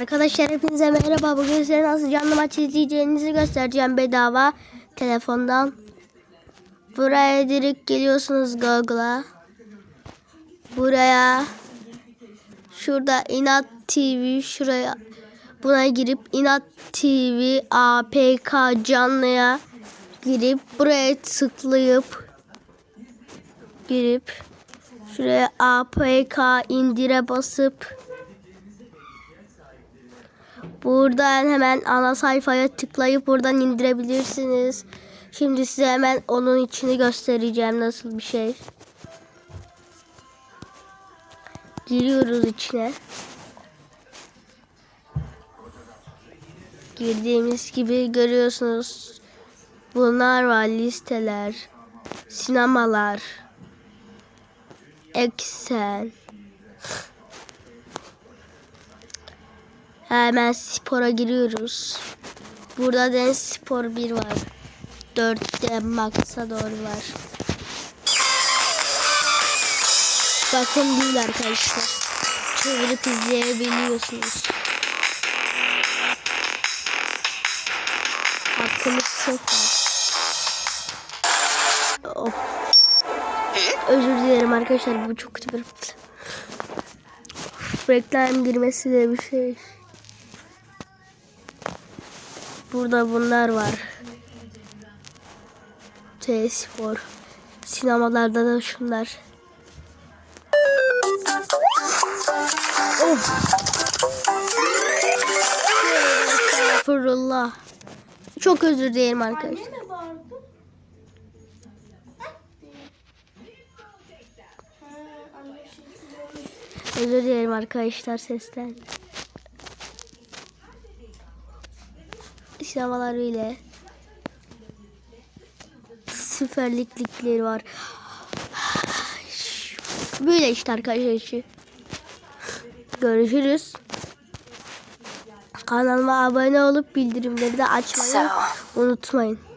Arkadaşlar hepinize merhaba. Bugün size nasıl canlı maç izleyeceğinizi göstereceğim bedava telefondan. Buraya direkt geliyorsunuz Google'a. Buraya şurada İnat TV şuraya buna girip İnat TV APK canlıya girip buraya tıklayıp girip şuraya APK indire basıp Buradan hemen ana sayfaya tıklayıp buradan indirebilirsiniz. Şimdi size hemen onun içini göstereceğim nasıl bir şey. Giriyoruz içine. Girdiğimiz gibi görüyorsunuz. Bunlar var listeler, sinemalar, Excel. Hemen spora giriyoruz. Burada deniz spor 1 var. 4'te max'a doğru var. Bakın değil arkadaşlar. Çevirip izleyebiliyorsunuz. Hakkımız çok var. Of. Özür dilerim arkadaşlar bu çok kötü bir reklam girmesi de bir şey. Burada bunlar var. T-Spor. Sinemalarda da şunlar. Of. Estağfurullah. Çok özür dilerim arkadaşlar. Özür dilerim arkadaşlar sesten. Sinemalar ile Süper Lig ligleri var. Böyle işte arkadaşlar. Görüşürüz. Kanalıma abone olup bildirimleri de açmayı unutmayın.